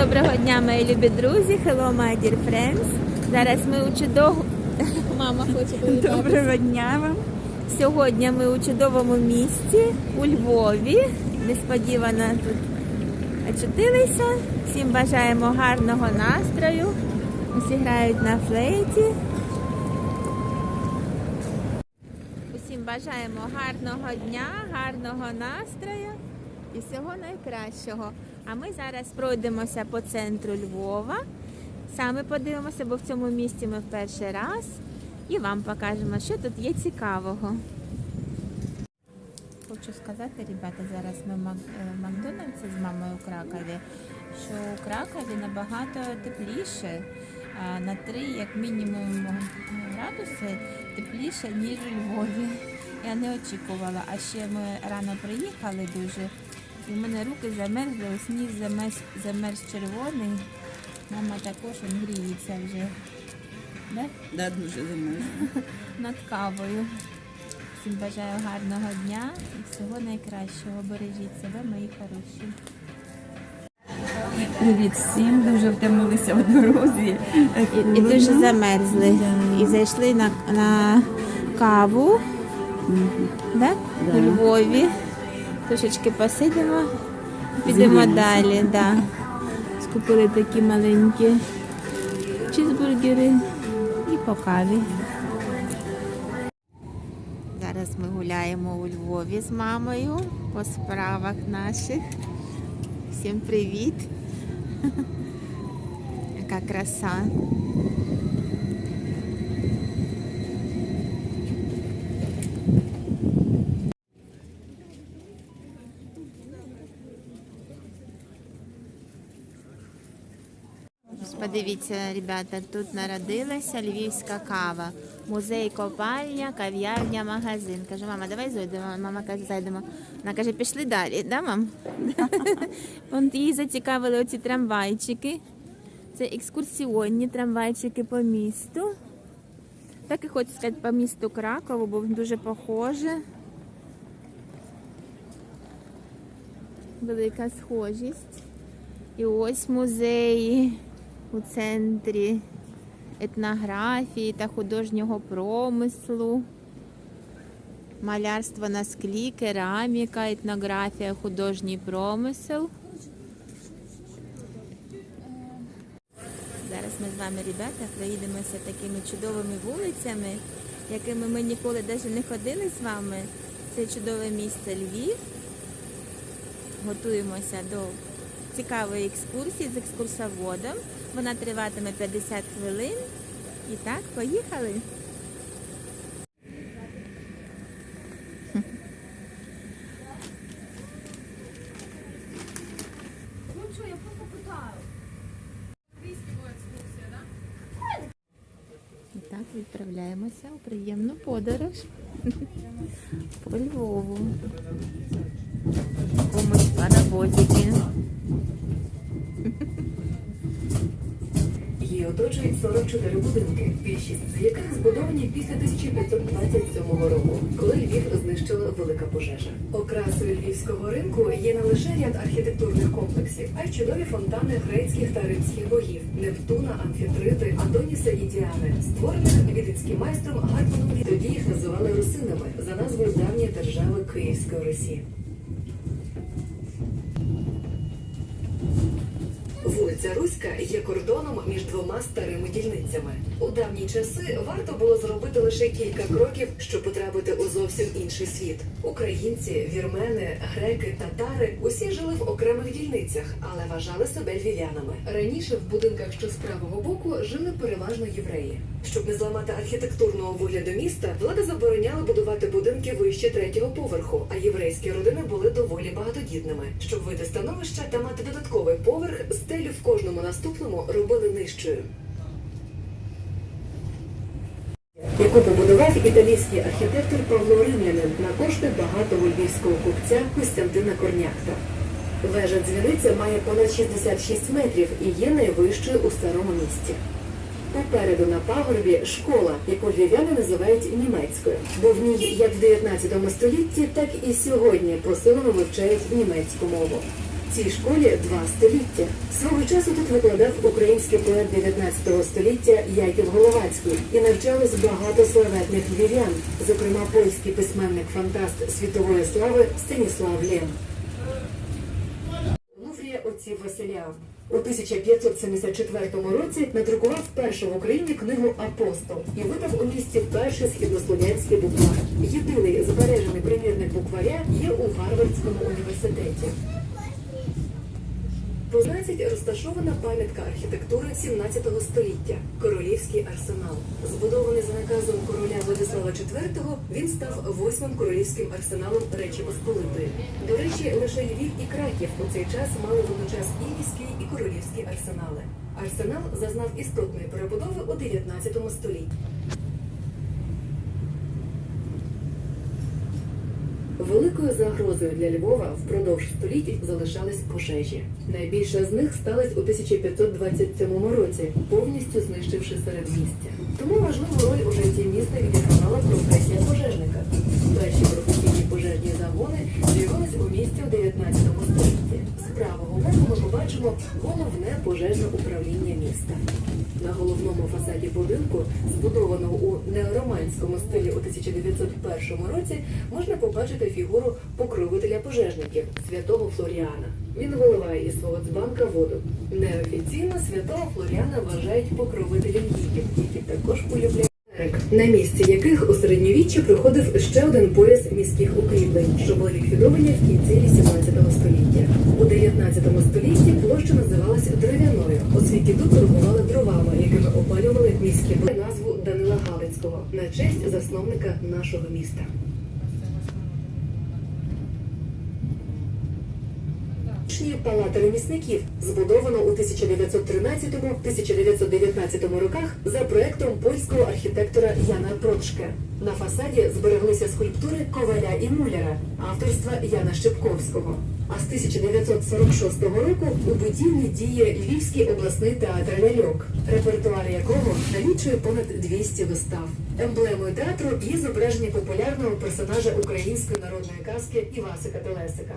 доброго дня, мої любі друзі. Hello, my dear friends. Зараз ми у чудовому... Мама хоче привітати. Доброго дня вам. Сьогодні ми у чудовому місті у Львові. Несподівано тут очутилися. Всім бажаємо гарного настрою. Усі грають на флейті. Усім бажаємо гарного дня, гарного настрою і всього найкращого. А ми зараз пройдемося по центру Львова. Саме подивимося, бо в цьому місті ми в перший раз. І вам покажемо, що тут є цікавого. Хочу сказати, ребята, зараз ми в е, Макдональдсі з мамою у Кракові, що у Кракові набагато тепліше, на 3, як мінімум, градуси тепліше, ніж у Львові. Я не очікувала. А ще ми рано приїхали дуже, в мене руки замерзли, ось ніс замерз, замерз червоний. Мама також гріється вже. Да? Да, дуже замерзла. над кавою. Всім бажаю гарного дня і всього найкращого. Бережіть себе, мої хороші. Привіт всім, дуже втомилися в дорозі. І, і дуже замерзли. І зайшли на, на каву да? у Львові. Трошечки посидимо, підемо далі. Да. Скупили такі маленькі чизбургери і по каві. Зараз ми гуляємо у Львові з мамою по справах наших. Всім привіт! Яка краса! Подивіться, ребята, тут народилася львівська кава. Музей, копальня, кав'ярня, магазин. Кажу, мама, давай зайдемо. Мама каже, зайдемо. Вона каже, пішли далі, да, мам? Її зацікавили оці трамвайчики. Це екскурсіонні трамвайчики по місту. Так і хочу сказати по місту Кракову, бо дуже похоже. Велика схожість. І ось музеї у центрі етнографії та художнього промислу, малярство на склі, кераміка, етнографія, художній промисел. Зараз ми з вами, ребята, проїдемося такими чудовими вулицями, якими ми ніколи навіть не ходили з вами. Це чудове місце Львів. Готуємося до цікавої екскурсії з екскурсоводом. Вона триватиме 50 хвилин. І так, поїхали. І так, відправляємося у приємну подорож по Львову. 44 будинки, більшість з яких збудовані після 1527 року, коли Львів знищила велика пожежа. Окрасою львівського ринку є не лише ряд архітектурних комплексів, а й чудові фонтани грецьких та римських богів Нептуна, Амфітрити, Адоніса і Діани, створених відицьким майстром Гарпаном. Тоді їх називали русинами за назвою давньої держави Київської Русі. Вулиця Руська є кордоном між двома старими дільницями. У давні часи варто було зробити лише кілька кроків, щоб потрапити у зовсім інший світ. Українці, вірмени, греки, татари усі жили в окремих дільницях, але вважали себе львів'янами. Раніше в будинках, що з правого боку, жили переважно євреї. Щоб не зламати архітектурного вигляду міста, влада забороняла будувати будинки вище третього поверху, а єврейські родини були доволі багатодітними. Щоб вийти з становища та мати додатковий поверх, стелю в кожному наступному робили нижчою. яку побудував італійський архітектор Павло Римлянин на кошти багатого львівського купця Костянтина Корняхта. Вежа дзвіниця має понад 66 метрів і є найвищою у старому місті. Попереду на пагорбі школа, яку львів'яни називають німецькою, бо в ній як в 19 столітті, так і сьогодні посилено вивчають німецьку мову. Цій школі два століття. Свого часу тут викладав український поет 19 століття Яків Головацький і навчалось багато славетних львів'ян, зокрема польський письменник-фантаст світової слави Станіслав Лем. Луврія отців Василя. У 1574 році надрукував першу в Україні книгу Апостол і видав у місті перший східнослов'янський буквар. Єдиний збережений примірник букваря є у Гарвардському університеті. По 12 розташована пам'ятка архітектури 17 століття Королівський арсенал. Збудований за наказом короля Владислава IV, він став восьмим королівським арсеналом Речі Посполитої. До речі, лише Львів і Краків у цей час мали водночас і міський, і королівські арсенали. Арсенал зазнав істотної перебудови у 19 столітті. Великою загрозою для Львова впродовж століть залишались пожежі. Найбільше з них сталася у 1527 році, повністю знищивши середмістя. Тому важливу роль у житті міста відігравала професія пожежника. Перші професійні пожежні загони з'явились у місті у 19 столітті. З правого боку ми побачимо головне пожежне управління міста. На головному фасаді будинку, збудованого у неороманському стилі у 1901 році, можна побачити фігуру покровителя пожежників святого Флоріана. Він виливає із свого дзбанка воду. Неофіційно святого Флоріана вважають покровителем гідів, які також полюбляють. На місці яких у середньовіччі проходив ще один пояс міських укріплень, що були ліквідовані в кінці 18 століття. У 19 столітті площа називалася дерев'яною, оскільки тут торгували дровами, якими опалювали міські назву Данила Галицького на честь засновника нашого міста. Колишньої палати ремісників, збудовано у 1913-1919 роках за проектом польського архітектора Яна Прочке. На фасаді збереглися скульптури коваля і муляра авторства Яна Щепковського. А з 1946 року у будівлі діє Львівський обласний театр ляльок, репертуар якого налічує понад 200 вистав. Емблемою театру є зображення популярного персонажа української народної казки Івасика Телесика.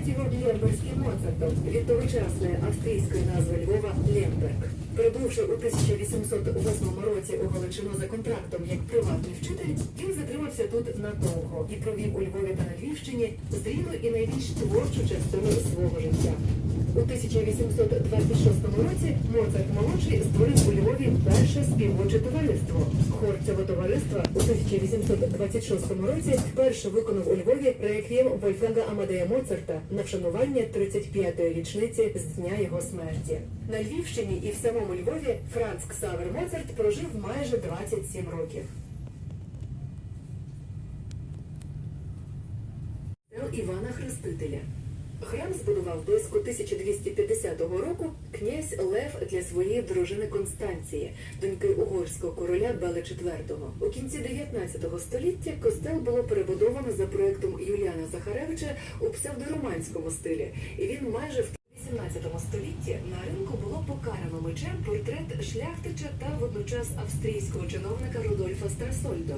Називають його Моцартом від тогочасної австрійської назви Львова Лемберг. Прибувши у 1808 році у Галичину за контрактом як приватний вчитель, він затримався тут надовго і провів у Львові та на Львівщині зрілу і найбільш творчу частину свого життя. У 1826 році Моцарт молодший створив у Львові перше співоче товариство. Хор цього товариства у 1826 році вперше виконав у Львові реквієм Вольфганга Амадея Моцарта на вшанування 35-ї річниці з дня його смерті. На Львівщині і в самому Львові Франц Ксавер Моцарт прожив майже 27 років. Івана Хрестителя. Храм збудував близько 1250 року князь Лев для своєї дружини Констанції, доньки угорського короля Бели IV. У кінці 19 століття костел було перебудовано за проектом Юліана Захаревича у псевдороманському стилі, і він майже 18 столітті на ринку було покарано мечем портрет шляхтича та водночас австрійського чиновника Рудольфа Страсольдо.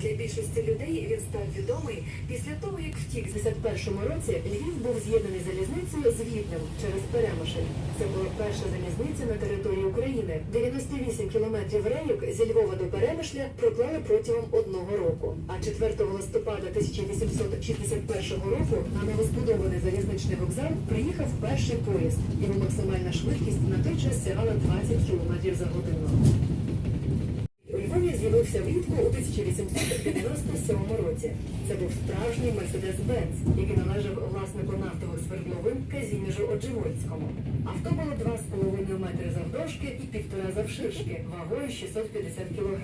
Для більшості людей він став відомий після того, як втік в 61 році Львів був з'єднаний залізницею з Віднем через Перемишль. Це була перша залізниця на території України. 98 кілометрів рейок зі Львова до Перемишля проклали протягом одного року. А 4 листопада 1861 року на новозбудований залізничний вокзал приїхав перший поїзд. Його максимальна швидкість на той час сягала 20 км за годину. З'явився влітку у 1897 році. Це був справжній Мерседес-Бенц, який належав власнику нафтових свердловин Казіміжу Одживольському. Авто було 2,5 метри завдовжки і півтора завширшки, вагою 650 кг.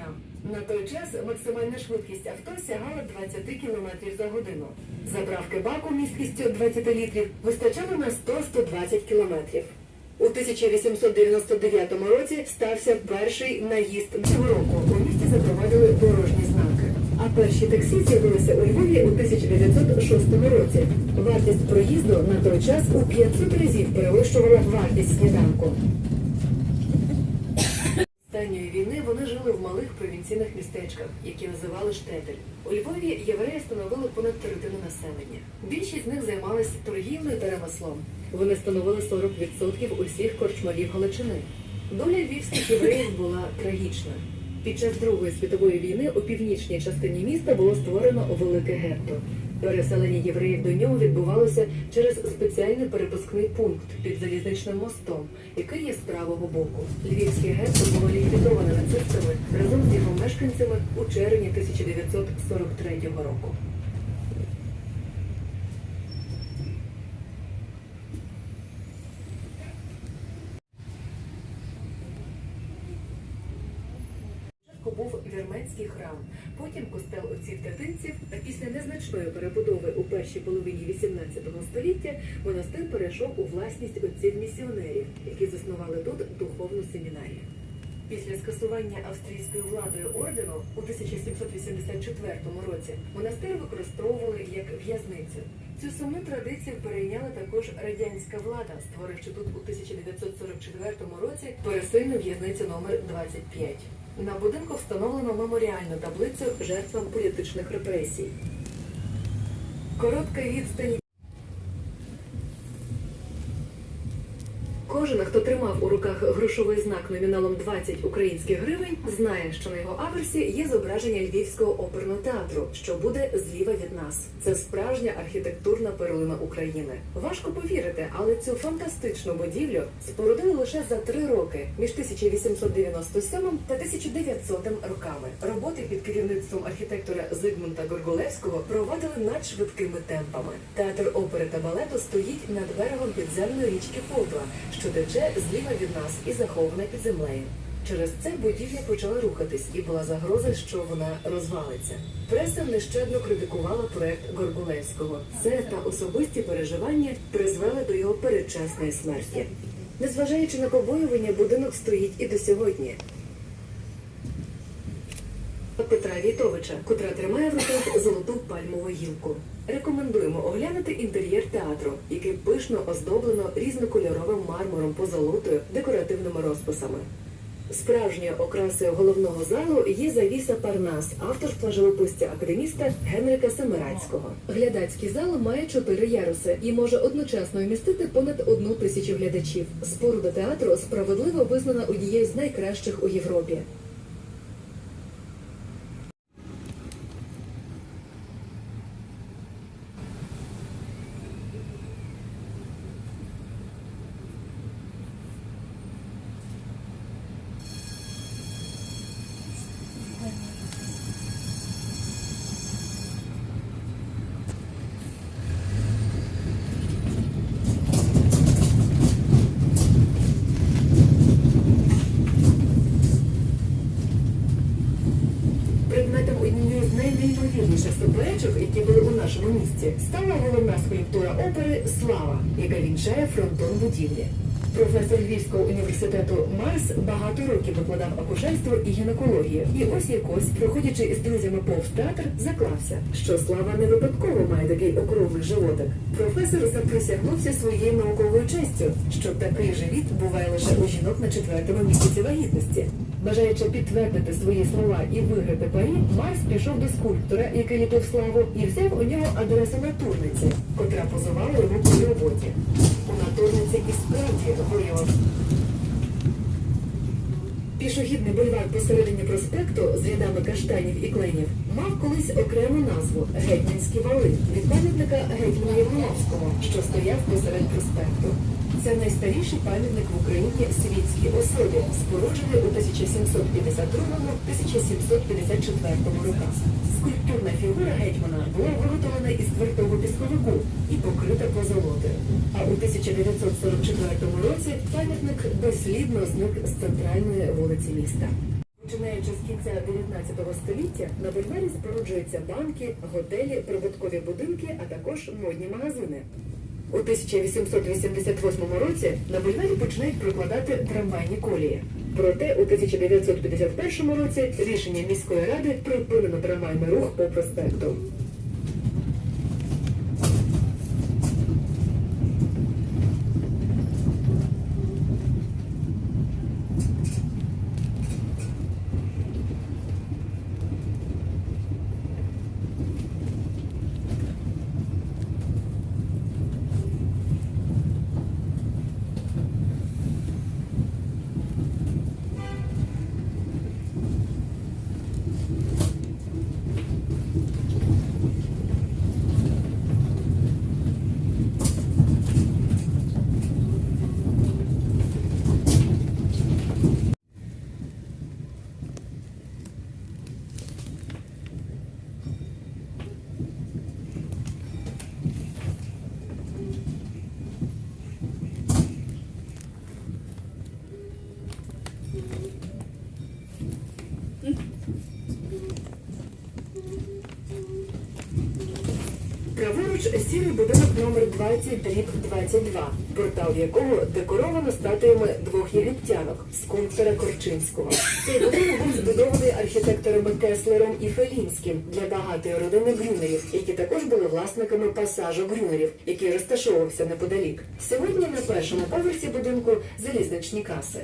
На той час максимальна швидкість авто сягала 20 км за годину. Заправки баку місткістю 20 літрів вистачало на 100-120 кілометрів. У 1899 році стався перший наїзд цього року. Місті дорожні знаки. А перші таксі з'явилися у Львові у 1906 році. Вартість проїзду на той час у 500 разів перевищувала вартість сніданку. Останньої війни вони жили в малих провінційних містечках, які називали штетель. У Львові євреї становили понад третину населення. Більшість з них займалися торгівлею та ремеслом. Вони становили 40% усіх корчмарів Галичини. Доля львівських євреїв була трагічна. Під час Другої світової війни у північній частині міста було створено велике гетто. Переселення євреїв до нього відбувалося через спеціальний перепускний пункт під залізничним мостом, який є з правого боку. Львівське гетто було ліквідоване нацистами разом з його мешканцями у червні 1943 року. Спочатку був вірменський храм, потім костел отців тетинців, а після незначної перебудови у першій половині 18 століття монастир перейшов у власність отців місіонерів, які заснували тут духовну семінарію. Після скасування австрійською владою ордену у 1784 році монастир використовували як в'язницю. Цю саму традицію перейняла також радянська влада, створивши тут у 1944 році пересильну в'язницю номер 25. На будинку встановлено меморіальну таблицю жертвам політичних репресій. Коротка відстань. Кожен, хто тримав у руках грошовий знак номіналом 20 українських гривень, знає, що на його аверсі є зображення Львівського оперного театру, що буде зліва від нас. Це справжня архітектурна перлина України. Важко повірити, але цю фантастичну будівлю спорудили лише за три роки між 1897 та 1900 роками. Роботи під керівництвом архітектора Зигмунта Горгулевського проводили надшвидкими темпами. Театр опери та балету стоїть над берегом підземної річки Подла, що тече зліва від нас і захована під землею. Через це будівля почала рухатись, і була загроза, що вона розвалиться. Преса нещадно критикувала проект Горгулевського. Це та особисті переживання призвели до його передчасної смерті. Незважаючи на побоювання, будинок стоїть і до сьогодні. Петра Вітовича, котра тримає в руках золоту пальмову гілку. Рекомендуємо оглянути інтер'єр театру, який пишно оздоблено різнокольоровим мармуром позолотою, декоративними розписами. Справжньою окрасою головного залу є завіса Парнас, авторства живописця академіста Генрика Семирацького. Глядацький зал має чотири яруси і може одночасно вмістити понад одну тисячу глядачів. Споруда театру справедливо визнана однією з найкращих у Європі. Предметом однієї з найнеймовірніших суперечок, які були у нашому місті, стала головна скульптура опери Слава, яка вінчає фронтон будівлі. Професор Львівського університету Марс багато років викладав акушерство і гінекологію. І ось якось, проходячи із друзями повз театр, заклався, що слава не випадково має такий округлий животик. Професор заприсягнувся своєю науковою честю, що такий живіт буває лише у жінок на четвертому місяці вагітності. Бажаючи підтвердити свої слова і виграти парі, Марс пішов до скульптора, який ліпив славу, і взяв у нього адресу натурниці, котра позувала йому по роботі. У натурниці і справді виявив Пішохідний бульвар посередині проспекту з рядами каштанів і кленів мав колись окрему назву Гетьманські вали від пам'ятника Гетьмана Євгеновського, що стояв посеред проспекту. Це найстаріший пам'ятник в Україні світській особі, споруджений у 1752-1754 роках. Скульптурна фігура гетьмана була виготовлена із твердого пісковику і покрита позолотою. А у 1944 році пам'ятник дослідно зник з центральної вулиці міста. Починаючи з кінця 19 століття на бульварі споруджуються банки, готелі, прибуткові будинки, а також модні магазини. У 1888 році на бульварі починають прокладати трамвайні колії. Проте у 1951 році рішення міської ради припинено трамвайний рух по проспекту. Праворуч сірий будинок номер 20 дріб 22, портал якого декоровано статуями двох єгиптянок скульптора Корчинського. Цей будинок був збудований архітекторами Кеслером і Фелінським для багатої родини Грюнерів, які також були власниками пасажу Грюнерів, який розташовувався неподалік. Сьогодні на першому поверсі будинку залізничні каси.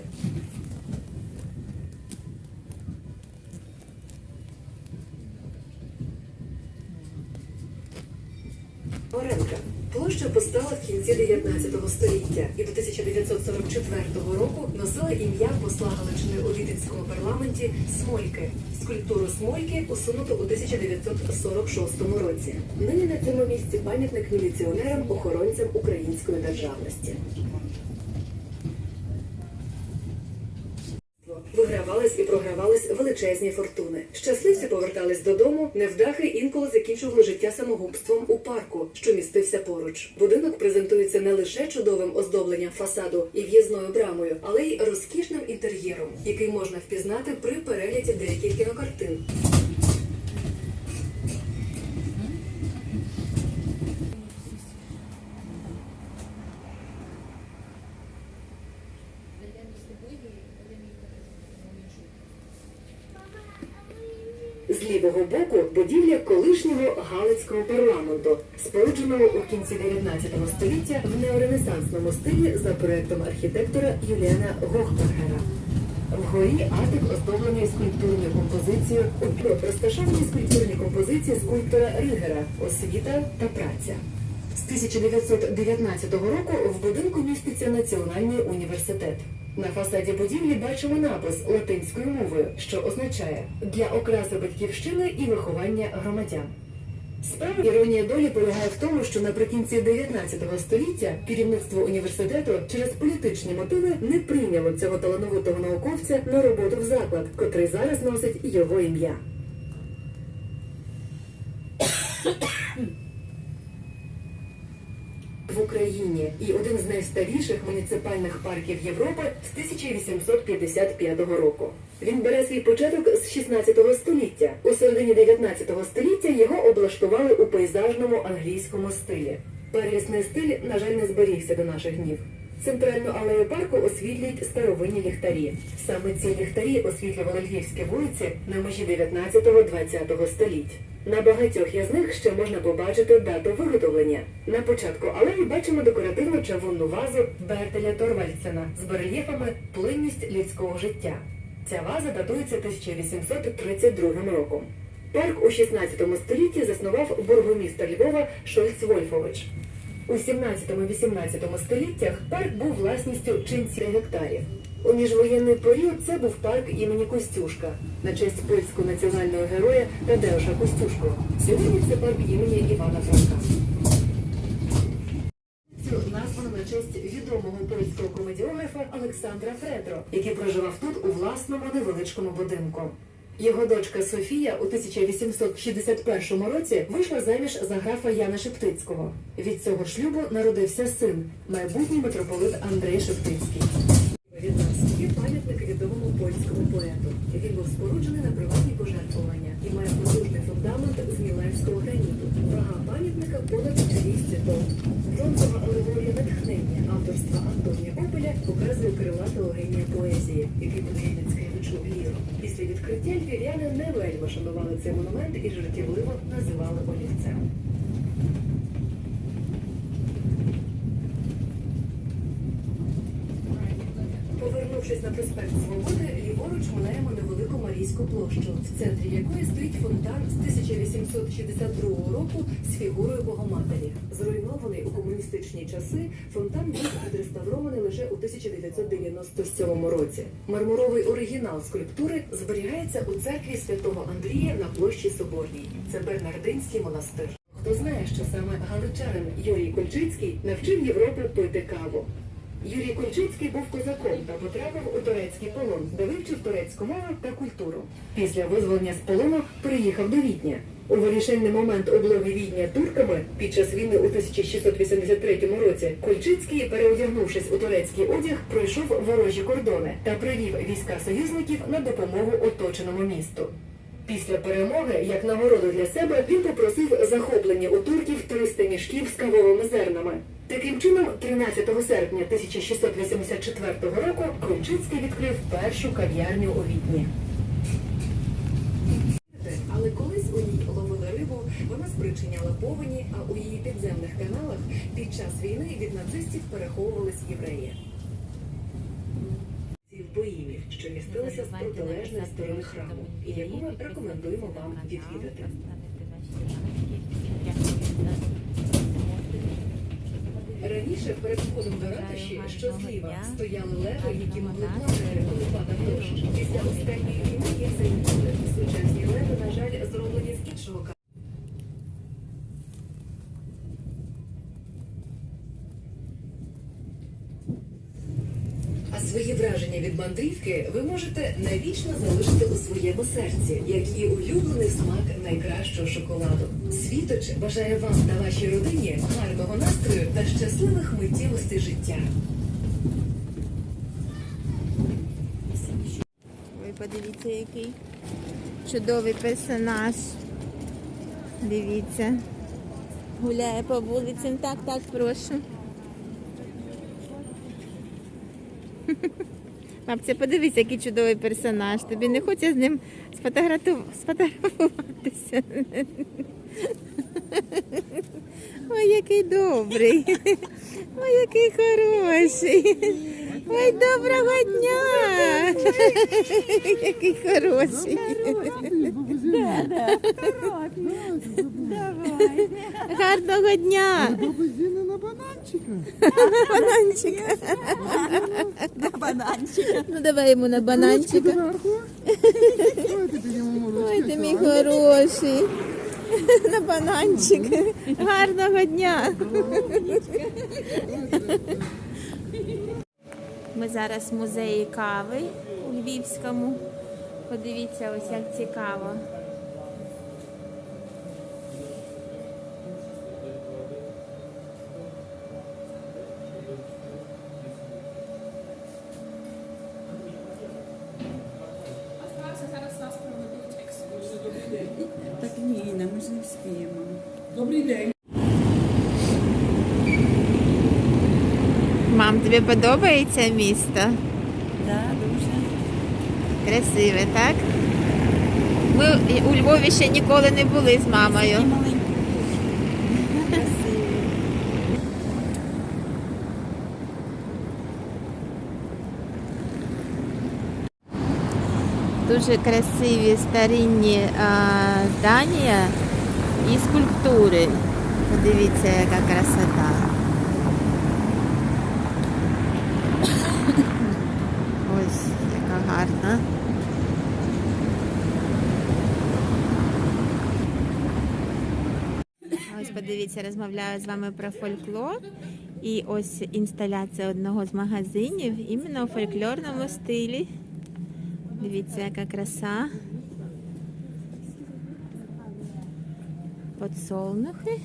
Постала в кінці 19 століття і до 1944 року носила ім'я посла Галичини у Віденському парламенті Смольки. Скульптуру Смольки усунуто у 1946 році. Нині на цьому місці пам'ятник міліціонерам, охоронцям української державності. Вигравались і програвались величезні фортуни. Щасливці повертались додому. Невдахи інколи закінчували життя самогубством у парку, що містився поруч. Будинок презентується не лише чудовим оздобленням фасаду і в'їзною брамою, але й розкішним інтер'єром, який можна впізнати при перегляді деяких кінокартин. З лівого боку будівля колишнього Галицького парламенту, спорудженого у кінці 19 століття в неоренесансному стилі за проектом архітектора Юліана Гохбергера. Вгорі атик оздоблений скульптурною композицією розташовані скульптурні композиції скульптора Ригера Освіта та праця. З 1919 року в будинку міститься Національний університет. На фасаді будівлі бачимо напис латинською мовою, що означає для окраси батьківщини і виховання громадян. Справа іронія долі полягає в тому, що наприкінці 19 століття керівництво університету через політичні мотиви не прийняло цього талановитого науковця на роботу в заклад, котрий зараз носить його ім'я. В Україні і один з найстаріших муніципальних парків Європи з 1855 року. Він бере свій початок з 16 століття. У середині 19 століття його облаштували у пейзажному англійському стилі. Первісний стиль, на жаль, не зберігся до наших днів. Центральну алею парку освітлюють старовинні ліхтарі. Саме ці ліхтарі освітлювали львівські вулиці на межі 19-20 століть. На багатьох із них ще можна побачити дату виготовлення. На початку алеї бачимо декоративну чавунну вазу Бертеля Торвальдсена з барельєфами Плинність людського життя. Ця ваза датується 1832 роком. Парк у 16 столітті заснував бургомістр Львова Шольц Вольфович. У 17-18 століттях парк був власністю чинці гектарів. У міжвоєнний період це був парк імені Костюшка на честь польського національного героя Тадеуша Костюшко. Сьогодні це парк імені Івана Франка. Названо на честь відомого польського комедіографа Олександра Фредро, який проживав тут у власному невеличкому будинку. Його дочка Софія у 1861 році вийшла заміж за графа Яна Шептицького. Від цього шлюбу народився син, майбутній митрополит Андрей Шептицький. Від нас є пам'ятник відомому польському поету. Він на приватні пожертвування і має потужний фундамент з міланського граніту. Вага пам'ятника понад 200 тонн. Бронзова алегорія натхнення авторства Антонія Опеля показує крилатого генія поезії, який подає Міцкевичу ліру. Після відкриття львів'яни не вельми шанували цей монумент і жартівливо називали олівцем. Повернувшись на проспект Свободи, ліворуч минаємо невелику Марійську площу, в центрі якої стоїть фонтан з 1862 року з фігурою Богоматері. Зруйнований у комуністичні часи, фонтан був відреставрований лише у 1997 році. Мармуровий оригінал скульптури зберігається у церкві святого Андрія на площі Соборній. Це Бернардинський монастир. Хто знає, що саме галичанин Юрій Кольчицький навчив Європу пити каву. Юрій Кульчицький був козаком та потрапив у турецький полон, де вивчив турецьку мову та культуру. Після визволення з полону переїхав до Відня. У вирішальний момент облоги Відня турками під час війни у 1683 році Кульчицький, переодягнувшись у турецький одяг, пройшов ворожі кордони та привів війська союзників на допомогу оточеному місту. Після перемоги, як нагороду для себе, він попросив захоплення у турків 300 мішків з кавовими зернами. Таким чином, 13 серпня 1684 року Кульчицький відкрив першу кав'ярню у Відні. Але колись у ній ловили рибу, вона спричиняла повені, а у її підземних каналах під час війни від нацистів переховувались євреї. В боїмів, що містилися з протилежної сторони храму, і яку ми рекомендуємо вам відвідати. Раніше перед входом до ратуші, що зліва, стояли леви, які могли плакати, коли падав дощ. Після останньої війни їх замінили. Сучасні леви, на жаль, зроблені з іншого каменю. А свої мандрівки ви можете навічно залишити у своєму серці, як і улюблений смак найкращого шоколаду. Світоч бажає вам та вашій родині гарного настрою та щасливих миттєвостей життя. Ви подивіться, який чудовий персонаж. Дивіться. Гуляє по вулицям. Так, так, прошу. Бабця, подивись, який чудовий персонаж. Тобі не хочеться з ним сфотографуватися. Ой, який добрий. Ой, який хороший. Ой, доброго дня. Який хороший. Гарного дня. Бабузіни на бананчика. Бананчик. Ну давай йому на бананчика. Ой, ти мій хороший. На бананчик. Гарного дня. Ми зараз в музеї кави у Львівському. Подивіться, ось як цікаво. Так ні, ми ж не встиємо. Добрий день. Мам, тобі подобається місто? Да, дуже. Красиве, так? Ми у Львові ще ніколи не були з мамою. Дуже красиві старинні а, здання і скульптури. Подивіться, яка красота. Ось яка гарна. Ось подивіться, розмовляю з вами про фольклор. І ось інсталяція одного з магазинів іменно у фольклорному стилі. Дивіться, яка краса. Подсолнухи,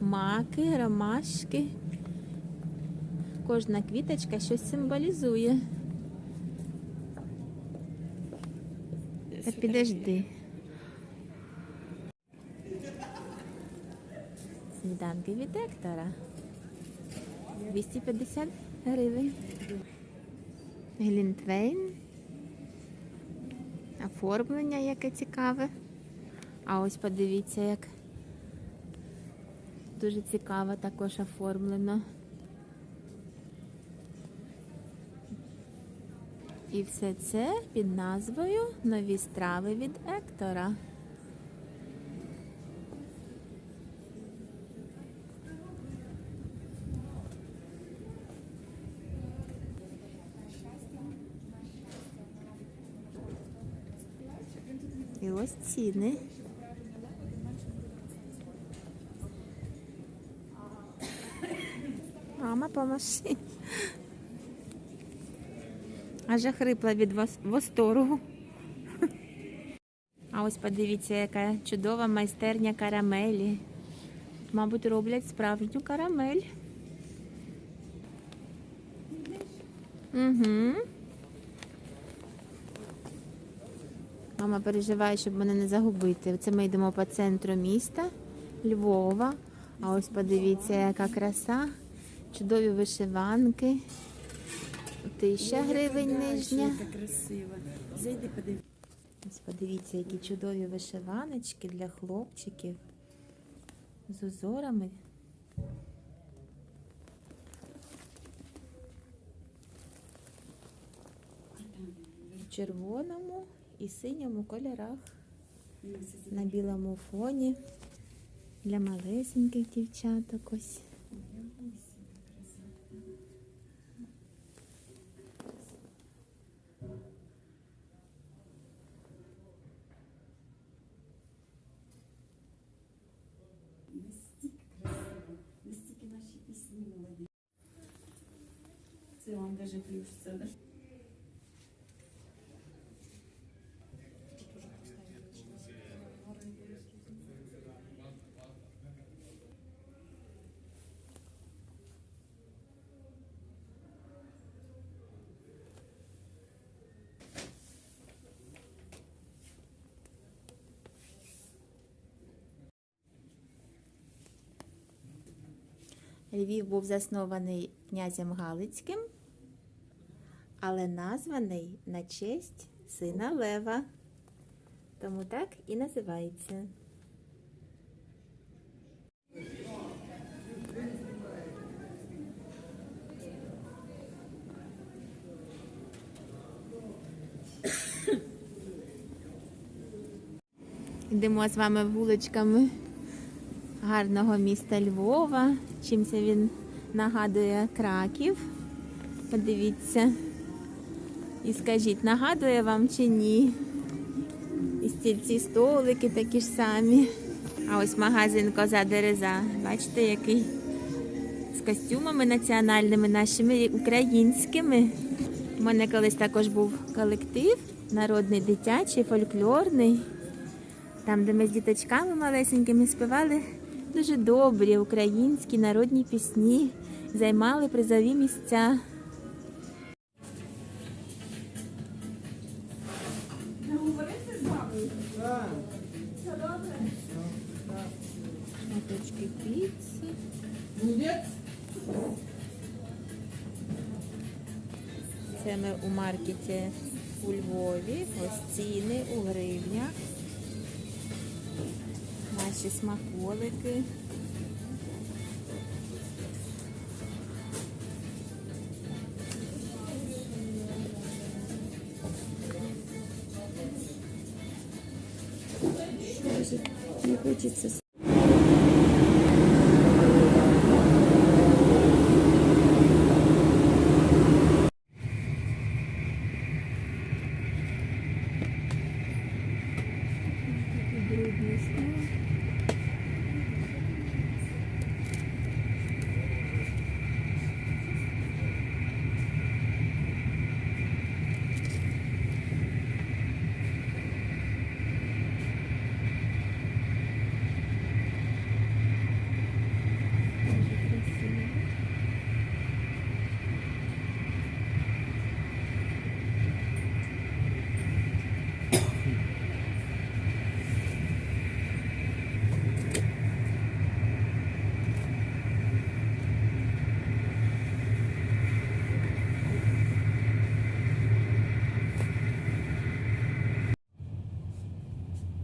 маки, ромашки. Кожна квіточка щось символізує. Та підожди. Сніданки від Ектора. 250 гривень. Глінтвейн. Оформлення яке цікаве. А ось подивіться, як дуже цікаво також оформлено. І все це під назвою Нові страви від Ектора. І ось ціни. Мама, поможи. Аж хрипла від вос- восторгу. А ось подивіться, яка чудова майстерня карамелі. Мабуть, роблять справжню карамель. Угу. Мама переживає, щоб мене не загубити. Це ми йдемо по центру міста Львова. А ось подивіться, яка краса. Чудові вишиванки. Тисяча гривень нижня. Зайди, подивись. Ось подивіться, які чудові вишиваночки для хлопчиків з узорами. В червоному і синьому кольорах на білому фоні для малесеньких дівчаток ось. Це вам даже плюс, це, Львів був заснований князем Галицьким, але названий на честь сина Лева. Тому так і називається. Йдемо з вами вуличками гарного міста Львова. Чимся він нагадує Краків. Подивіться. І скажіть, нагадує вам чи ні? І стільці столики такі ж самі. А ось магазин Коза Дереза. Бачите, який? З костюмами національними нашими українськими. У мене колись також був колектив, народний дитячий, фольклорний. Там, де ми з діточками малесенькими співали дуже добрі українські народні пісні, займали призові місця. Шматочки піци. Це ми у маркеті у Львові. Ось ціни у гривнях. Смаколики.